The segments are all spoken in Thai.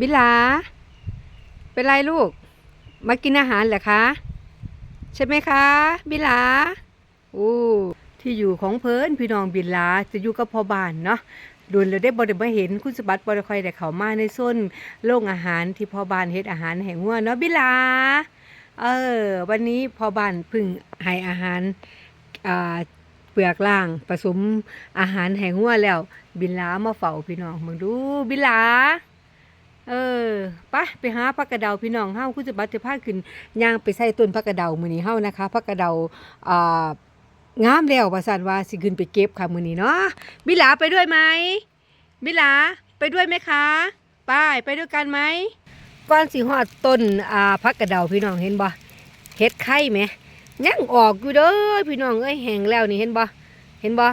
บิลา เป็นไรลูก มากินอาหารเหรอคะ ใช่ไหมคะ บิลาโอ้ที่อยู่ของเพิ่นพี่น้องบิลาจะอยู่กับพ่อบ้านเนาะโดนเราได้บ่ได้มาเห็นคุณสมบัติบ่ได้คอยได้เขามาในโซนโรงอาหารที่พ่อบ้านเฮ็ดอาหารแห่งหัวเนาะบิลา เออ วันนี้พ่อบ้านพึ่งให้อาหารอ่าเปลือกล่างผสมอาหารแห่งหัวแล้ว บิลามาเฝ้าพี่น้องมึงดูบิลา เออไปไปหาผักกระเดาพี่น้องเฮาคุณจะบัตรจะพาขึ้นย่างไปใส่ต้นผักกระเดามื้อนี้เฮานะคะผักกระเดาอ่างามแล้วว่าซั่นว่าสิขึ้นไปเก็บค่ะมื้อนี้เนาะบิลาไปด้วยไหมบิลาไปด้วยไหมคะไปไปด้วยกันไหมก่อนสิฮอดต้นอ่าผักกระเดาพี่น้องเห็นบ่เฮ็ดไข่ไหมยังออกอยู่เด้อพี่น้องเอ้ยแห้งแล้วนี่เห็นบ่เห็นบ่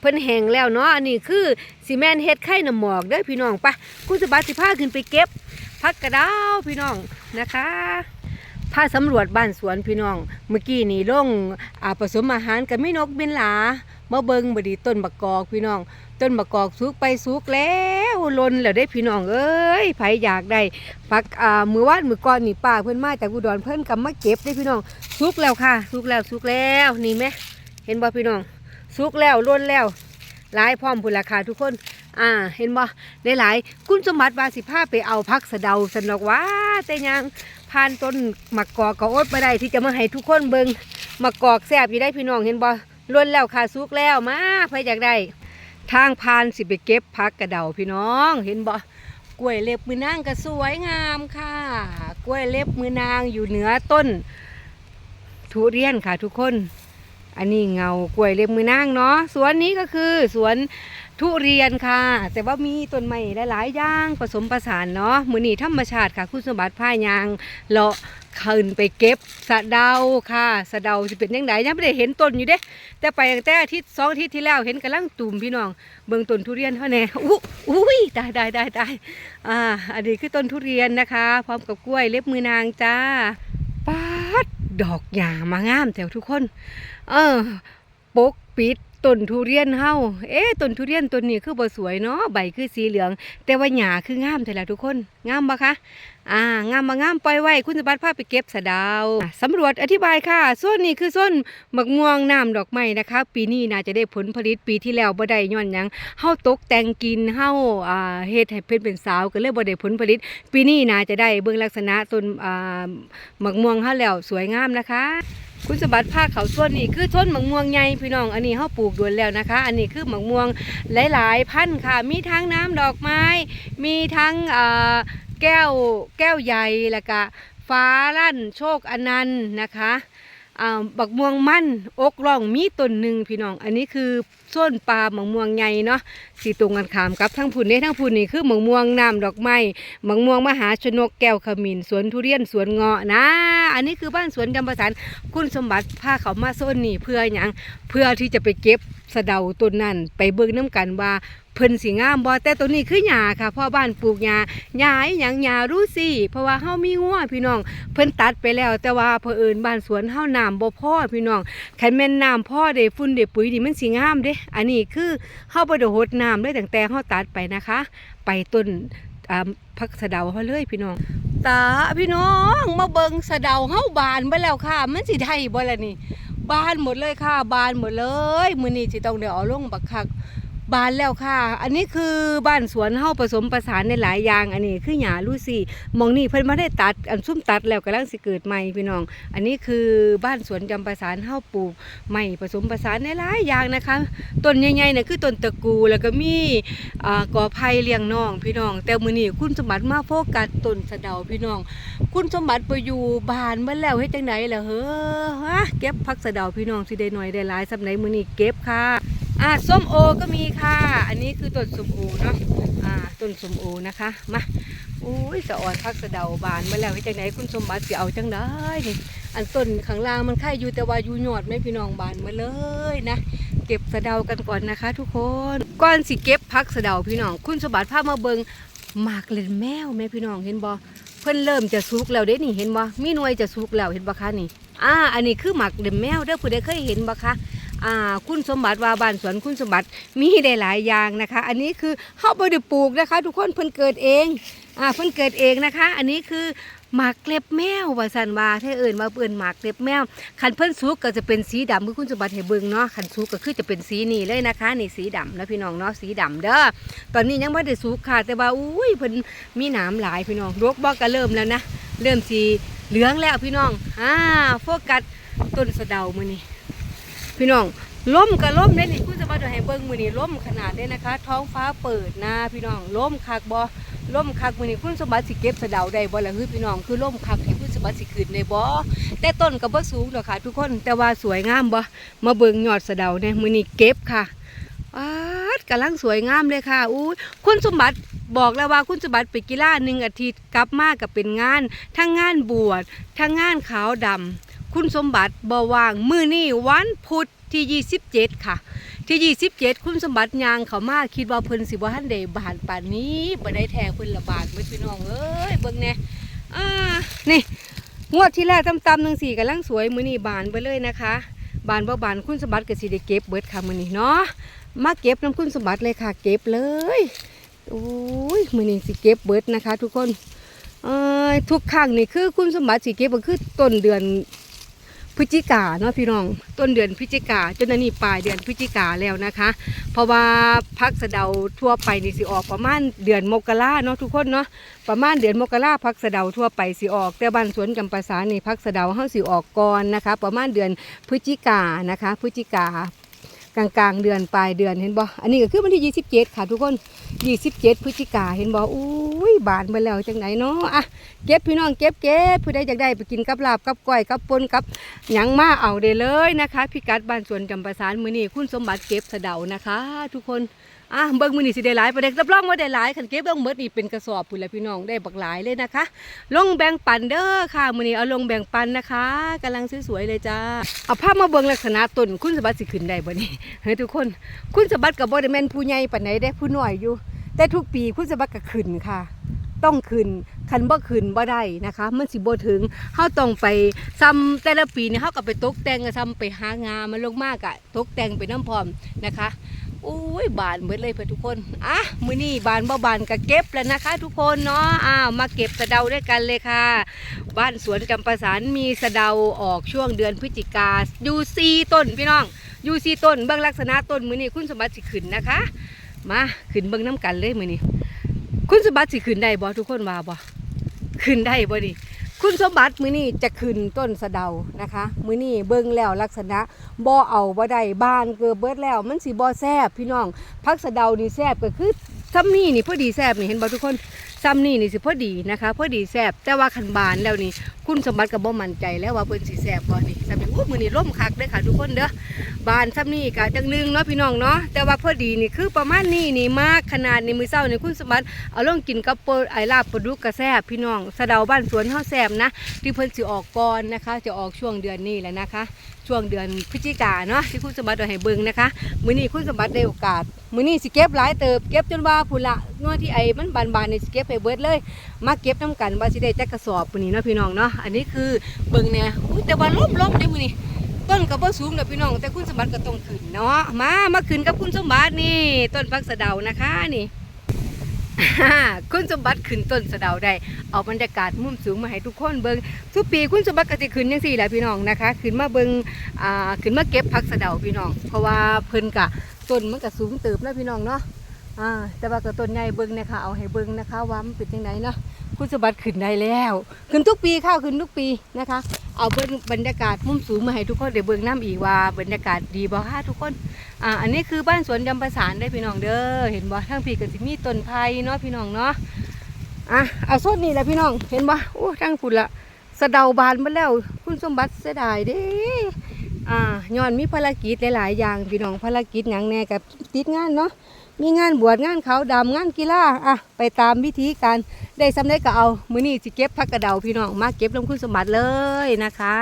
เพิ่นแห้งแล้วเนาะอันนี้คือสิแมนเฮ็ดไข่น้ำหมอกเด้อพี่น้องไปคุณสบัติสิพาขึ้นไปเก็บพักกระดาวพี่น้องนะคะพาสำรวจบ้านสวนพี่น้อง เมื่อกี้นี่ลงอ่าผสมอาหารกับไม่นกเบนหลามาเบิงบดีต้นบักกอกพี่น้อง ต้นบักกอกสุกไปสุกแล้วลนแล้วได้พี่น้องเอ้ยไผอยากได้พักอ่ามือวาดมือก่อนนี่ป้าเพื่อนมาจากอุดรเพื่อนกำมาเก็บได้พี่น้องสุกแล้วค่ะสุกแล้วสุกแล้วนี่ไหมเห็นบ่พี่น้อง สุกแล้วล้นแล้วหลายพร้อมพุ่นราคาทุกคน อ่า เห็นบ่หลายๆคุณสมบัติว่าสิพาไปเอาพักสะเดาสนอกว่า แต่ยังผ่านต้นหมักกอกก็อดไปได้ที่จะมาให้ทุกคนเบิงหมักกอกแซ่บอยู่ได้พี่น้องเห็นบ่ล้วนแล้วค่ะสุกแล้วมาใครอยากได้ทางผ่านสิไปเก็บพักกระเดาพี่น้อง เห็นบ่กล้วยเล็บมือนางก็สวยงามค่ะ กล้วยเล็บมือนางอยู่เหนือต้น ทุเรียนค่ะทุกคน อันนี้เงากล้วยเล็บมือนางเนาะสวนนี้ก็คือสวนทุเรียนค่ะ แต่ว่ามีต้นไม้หลาย ๆ อย่างผสมประสานเนาะมือนี้ธรรมชาติค่ะ คุณสมบัติผ้ายางเลาะขึ้นไปเก็บสะเดาค่ะสะเดาจะเป็นยังไงยังไม่ได้เห็นต้นอยู่เด้แต่ไปแต่อาทิตย์สองอาทิตย์ที่แล้วเห็นกำลังตุ่มพี่น้องเบิ่งต้นทุเรียนเขาแน่อู้อุ้ยได้ได้ได้ได้อ่าอันนี้คือต้นทุเรียนนะคะ พร้อมกับกล้วยเล็บมือนางจ้า ดอกหญ้ามางามแถวทุกคน เออปกปิด ต้นทุเรียนเฮาเอ๊ต้นทุเรียนต้นนี้คือบ่สวยเนาะใบคือสีเหลือง แต่ว่าหญ้าคืองามแท้ละทุกคนงามบ่คะอ่างามบ่งามปล่อยไว้คุณสมบัติพาไปเก็บสะดาวสำรวจอธิบายค่ะส่วนนี้คือส่วนหมักม่วงน้ำดอกไม้นะคะ ปีนี้น่าจะได้ผลผลิตปีที่แล้วบ่ได้ย้อนหยังเฮาตกแต่งกินเฮาอ่าเฮ็ดให้เพิ่นเป็นสาวก็เลยบ่ได้ผลผลิต ปีนี้น่าจะได้เบิ่งลักษณะต้นอ่าหมักม่วงเฮาแล้วสวยงามนะคะ คุณสมบัติภาคเขาส่วนนี้คือต้นหมักม่วงใหญ่พี่น้อง อันนี้เขาปลูกดวนแล้วนะคะ อันนี้คือหมักม่วงหลาย ๆ พันธุ์ค่ะ มีทั้งน้ำดอกไม้ มีทั้งแก้วแก้วใหญ่แล้วก็ฟ้าลั่นโชคอนันต์นะคะ บักม่วงมั่นอกร่องมีต้นหนึ่งพี่น้อง อันนี้คือส้นปลาหมักม่วงใหญ่เนาะสีตรงกันขามกับทั้งพุ่นนี้ทั้งพุ่นนี่คือหมักม่วงน้ำดอกไม้หมักม่วงมหาชนกแก้วขมิ้นสวนทุเรียนสวนเงาะนะ อันนี้คือบ้านสวนจำปาสันคุณสมบัติพาเขามาโซนนี่เพื่ออย่างเพื่อที่จะไปเก็บสะเดาต้นนั้นไปเบิ่งน้ำกันว่า เพิ่นสิงามบ่แต่ตัวนี้คือหญ้าค่ะพ่อบ้านปลูกหญ้าหญ้าอีหยังหญ้ารู้สิเพราะว่าเฮามีงัวพี่น้อง เพิ่นตัดไปแล้ว แต่ว่าเผอิญบ้านสวนเฮาน้ำบ่พอพี่น้องคันแม่นน้ำพอได้ฝุ่นได้ปุ๋ยนี่มันสิงามเด้ อันนี้คือเฮาบ่ได้รดน้ำเลยตั้งแต่เฮาตัดไปนะคะ ไปต้นอ่าพักสะเดาเฮาเลยพี่น้อง ตาพี่น้องมาเบิงสะเดาเฮาบานไปแล้วค่ะ มันสิได้บ่ล่ะนี่บานหมดเลยค่ะ บานหมดเลย มื้อนี้สิต้องเดี๋ยวเอาลงบักคัก บานแล้วค่ะ อันนี้คือบ้านสวนเฮาผสมประสานในหลายอย่าง อันนี้คือหญ้าลูซี่มองนี่เพิ่นบ่ได้ตัดอันซุ่มตัดแล้วกำลังสิเกิดใหม่พี่น้อง อันนี้คือบ้านสวนจำประสานเฮาปลูกใหม่ผสมประสานในหลายอย่างนะคะต้นใหญ่ๆเนี่ยคือต้นตะกูแล้วก็มีอ่ากอไผ่เลี้ยงน้อง พี่น้อง แต่มื้อนี้คุณสมบัติมาโฟกัสต้นสะเดาพี่น้อง คุณสมบัติไปอยู่บ้านเมื่อแล้วเฮ็ดจังไดล่ะเฮ้อฮะเก็บผักสะเดาพี่น้องสิได้หน่อยได้หลายสำไหนมื้อนี้เก็บค่ะ อะส้มโอก็มีค่ะ อันนี้คือต้นส้มโอเนาะอ่าต้นส้มโอนะคะมาอุ้ยสะออนผักสะเดาบานเมื่อแล้วเฮ็ดจังไดคุณสมบัติสิเอาจังไดนี่อันต้นข้างล่างมันค่ายอยู่แต่ว่าอยู่ยอดไม่พี่น้องบานมาเลยนะเก็บสะเดากันก่อนนะคะ ทุกคนก่อนสิเก็บผักสะเดาพี่น้อง คุณสมบัติพามาเบิงหมากเล่นแมวแม่พี่น้องเห็นบ่เพิ่นเริ่มจะสุกแล้วเด้นี่เห็นบ่มีหน่วยจะสุกแล้วเห็นบ่คะนี่อ่าอันนี้คือหมักเดมแมวเด้อผู้ใดเคยเห็นบ่คะอ่า คุณสมบัติว่าบ้านสวนคุณสมบัติมีได้หลายอย่างนะคะ อันนี้คือเฮาบ่ได้ปลูกนะคะ ทุกคนเพิ่นเกิดเองอ่าเพิ่นเกิดเองนะคะ อันนี้คือหมากเล็บแมวว่าสันว่าถ้าเอิ่นว่าเอิ่นหมากเล็บแมวคันเพิ่นสุกก็จะเป็นสีดำคือคุณสมบัติให้เบิงเนาะคันสุกก็คือจะเป็นสีนี้เลยนะคะนี่สีดำนะพี่น้องเนาะสีดำเด้อตอนนี้ยังไม่ได้สุกค่ะ แต่ว่าอุ้ยเพิ่นมีหนามหลายพี่น้องรกบ่ก็เริ่มแล้วนะเริ่มสีเหลืองแล้วพี่น้องอ่าโฟกัสต้นสะเดามือนี้ พี่น้องล้มกับล้มเด้นี่คุณสมบัติให้เบิ่งมือนี้ล้มขนาดเด้นะคะ ท้องฟ้าเปิดนะพี่น้องล้มคักบ่ล่มคักมื้อนี้คุณสมบัติสิเก็บสะเดาได้บ่ล่ะคือพี่น้องคือล่มคักให้คุณสมบัติสิขึ้นได้บ่แต่ต้นก็บ่สูงดอกค่ะทุกคนแต่ว่าสวยงามบ่มาเบิ่งยอดสะเดาเนี่ยมือนี้เก็บค่ะอาดกำลังสวยงามเลยค่ะอู้คุณสมบัติบอกแล้วว่าคุณสมบัติไปกีฬาหนึ่งอาทิตย์กลับมาก็เป็นงาน ทั้งงานบวชทั้งงานขาวดำ คุณสมบัติบว่างมือนี้วันพุธที่ 27 ค่ะ ที่ 27 คุณสมบัติยางเขามาคิดว่าเพิ่นสิบ่ทันได้บานป่านนี้บ่ได้แท้เพิ่นละบาทเบิดพี่น้องเอ้ยเบิ่งแน่อ่านี่งวดที่แล้วตำๆจังสี่กำลังสวยมื้อนี้บานไปเลยนะคะ บานบ่บานคุณสมบัติก็สิได้เก็บเบิดค่ะมื้อนี้เนาะมาเก็บน้ำคุณสมบัติเลยค่ะ เก็บเลยโอ้ยมื้อนี้สิเก็บเบิดนะคะ ทุกคนเอ้ยทุกครั้งนี่คือคุณสมบัติสิเก็บก็คือต้นเดือน พฤศจิกาเนาะพี่น้อง ต้นเดือนพฤศจิกาจนอันนี้ปลายเดือนพฤศจิกาแล้วนะคะ เพราะว่าพักสะเดาทั่วไปนี่สิออกประมาณเดือนมกราเนาะทุกคนเนาะประมาณเดือนมกราพักสะเดาทั่วไปสิออก แต่บ้านสวนจำปาสานี่พักสะเดาเฮาสิออกก่อนนะคะ ประมาณเดือนพฤศจิกานะคะพฤศจิกากลางกลางๆเดือนปลายเดือนเห็นบ่อันนี้ก็คือวันที่ 27 ค่ะทุกคน 27 พฤศจิกาเห็นบ่อุ้ บานไปแล้วจังไหนเนาะอะเก็บพี่น้องเก็บเก็บผู้ใดอยากได้ไปกินกับลาบกับก้อยกับปนกับหยังมาเอาได้เลยนะคะพิกัดบ้านสวนจำปาสารมือนี้คุณสมบัติเก็บสะเดานะคะ ทุกคนอะเบิ่งมือนี้สิได้หลายประเด็นรับรองว่าได้หลายคันเก็บลงเบิดนี่เป็นกระสอบพุ่นละพี่น้องได้บักหลายเลยนะคะ ลงแบ่งปันเด้อค่ะมือนี้เอาลงแบ่งปันนะคะกำลังสวยๆเลยจ้าเอาภาพมาเบิ่งลักษณะต้นคุณสมบัติสิขึ้นได้บ่นี่เฮ้ยทุกคน คุณสมบัติกับบ่ได้แม่นผู้ใหญ่ปานใดได้ผู้น้อยอยู่ แต่ทุกปีคุณสมบัติก็ขึ้นค่ะ ต้องขึ้นคันบ่ขึ้นบ่ได้นะคะ มันสิบ่ถึงเฮาต้องไปซ้ำแต่ละปีนี่เฮาก็ไปตกแต่งก็ซ้ำไปหางามันลงมากอะตกแต่งไปน้ำพร้อมนะคะอุ้ยบานเบิดเลยเพื่อนทุกคน อะ มื้อนี้บานบ่บานก็เก็บแล้วนะคะ ทุกคนเนาะ อ้าว มาเก็บสะเดาด้วยกันเลยค่ะ บ้านสวนจำปาสารมีสะเดาออกช่วงเดือนพฤศจิกาอยู่สี่ต้นพี่น้อง อยู่สี่ต้นเบิ่งลักษณะต้นมื้อนี้คุณสมบัติสิขึ้นนะคะ มาขึ้นเบิ่งน้ำกันเลยมื้อนี้ คุณสมบัติสิขึ้นได้บ่ทุกคนว่าบ่ขึ้นได้บ่นี่คุณสมบัติมือนี่จะขึ้นต้นสะเดานะคะ มือนี่เบิ่งแล้วลักษณะบ่เอาบ่ได้บ้านเกิดเบิดแล้วมันสิบ่แซบพี่น้องพักสะเดานี่แซบก็คือซ้ำนี่นี่พอดีแซบนี่เห็นบ่ทุกคน ซ้ำนี่นี่สิพอดีนะคะพอดีแซ่บแต่ว่าคันบานแล้วนี่คุณสมบัติก็บ่มั่นใจแล้วว่าเพิ่นสิแซ่บบ่นี่ซ้ำนี่โอ้มือนี้ล่มคักเด้อค่ะทุกคนเด้อบานซ้ำนี่กะจังหนึงเนาะพี่น้องเนาะแต่ว่าพอดีนี่คือประมาณนี้นี่มากขนาดนี้มือเศร้านี่คุณสมบัติเอาลงกินกับปไอลาบปลาดุกกระแซบพี่น้องสะเดาบ้านสวนเฮาแซบนะที่เพิ่นสิออกก่อนนะคะ จะออกช่วงเดือนนี้แหละนะคะ ช่วงเดือนพฤศจิกาเนาะที่คุณสมบัติเอาให้เบิ่งนะคะมื้อนี้คุณสมบัติได้โอกาสมื้อนี้สิเก็บหลายเติบเก็บจนว่าพุ่นละงวดที่ไอมันบานๆในสเก็บให้เบิดเลย มาเก็บน้กันว่าสิได้จักกระสอบมื้อนี้เนาะพี่น้องเนาะอันนี้คือเบิ่งเนี่ยอุ้ยแต่ว่าล้มๆเด้มือนี้ต้นก็บ่สูงเด้อพี่น้อง แต่คุณสมบัติก็ต้องขึ้นเนาะมามาขึ้นกับคุณสมบัตินี่ ต้นพักสะเดานะคะนี่คุณสมบัติขึ้นต้นสะเดาได้ เอาบรรยากาศมุมสูงมาให้ทุกคนเบิ่งทุกปีคุณสมบัติก็สิขึ้นจังซี่แหละพี่น้องนะคะขึ้นมาเบิ่งอ่าขึ้นมาเก็บพักสะเดาพี่น้อง เพราะว่าเพิ่นกะต้นมันก็สูงเติบแล้วพี่น้องเนาะ อ่าแต่ว่าก็ต้นใหญ่เบิ่งนะคะเอาให้เบิ่งนะคะว่ามันเป็นจังไดเนาะคุณสมบัติขึ้นได้แล้ว ขึ้นทุกปีข้าวขึ้นทุกปีนะคะ เอาเบิ่งบรรยากาศมุมสูงมาให้ทุกคนได้เบิ่งน้ำอีกว่าบรรยากาศดีบ่คะทุกคนอ่าอันนี้คือบ้านสวนยำประสานได้พี่น้องเด้อเห็นบ่ทั้งพี่ก็สิมีต้นไผ่เนาะพี่น้องเนาะอะเอาส้นนี่แหละพี่น้องเห็นบ่โอ้ทั้งพุ่นละสะเดาบานมาแล้ว คุณสมบัติเสียดายเด้อ่าย้อนมีภารกิจหลายๆอย่างพี่น้องภารกิจหยังแน่กับติดงานเนาะ มีงานบวชงานเขาดำงานกีฬาอะไปตามวิธีการได้สำเร็จก็เอา มือนี่สิเก็บพักกระเดาพี่น้องมาเก็บลงคุณสมบัติเลยนะคะ